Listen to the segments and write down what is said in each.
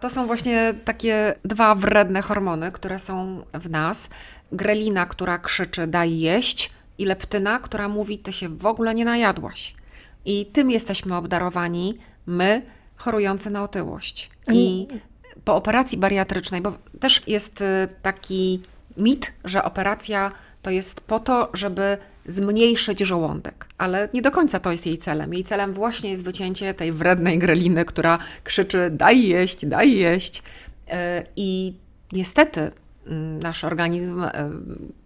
To są właśnie takie dwa wredne hormony, które są w nas. Grelina, która krzyczy daj jeść i leptyna, która mówi ty się w ogóle nie najadłaś. I tym jesteśmy obdarowani, my chorujący na otyłość. I po operacji bariatrycznej, bo też jest y, taki mit, że operacja to jest po to, żeby zmniejszyć żołądek, ale nie do końca to jest jej celem. Jej celem właśnie jest wycięcie tej wrednej greliny, która krzyczy daj jeść, daj jeść. Y, I niestety mm, nasz organizm y,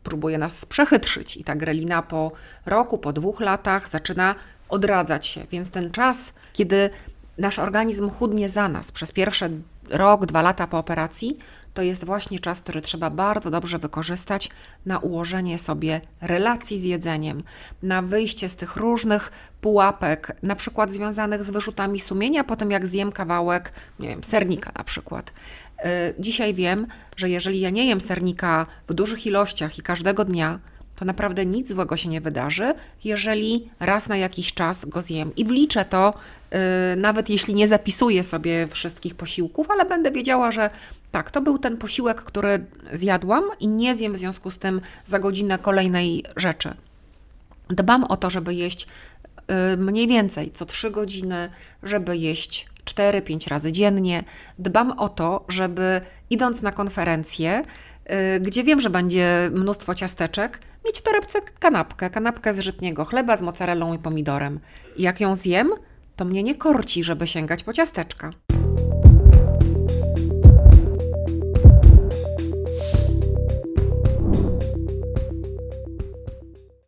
próbuje nas przechytrzyć i ta grelina po roku, po dwóch latach zaczyna odradzać się. Więc ten czas, kiedy nasz organizm chudnie za nas przez pierwsze rok, dwa lata po operacji, to jest właśnie czas, który trzeba bardzo dobrze wykorzystać na ułożenie sobie relacji z jedzeniem, na wyjście z tych różnych pułapek, na przykład związanych z wyrzutami sumienia, po tym jak zjem kawałek, nie wiem, sernika na przykład. Y, Dzisiaj wiem, że jeżeli ja nie jem sernika w dużych ilościach i każdego dnia, to naprawdę nic złego się nie wydarzy, jeżeli raz na jakiś czas go zjem. I wliczę to, yy, nawet jeśli nie zapisuję sobie wszystkich posiłków, ale będę wiedziała, że tak, to był ten posiłek, który zjadłam i nie zjem w związku z tym za godzinę kolejnej rzeczy. Dbam o to, żeby jeść y, mniej więcej co 3 godziny, żeby jeść 4-5 razy dziennie. Dbam o to, żeby idąc na konferencję, y, gdzie wiem, że będzie mnóstwo ciasteczek, mieć w torebce kanapkę, kanapkę z żytniego chleba z mozzarellą i pomidorem. Jak ją zjem, to mnie nie korci, żeby sięgać po ciasteczka.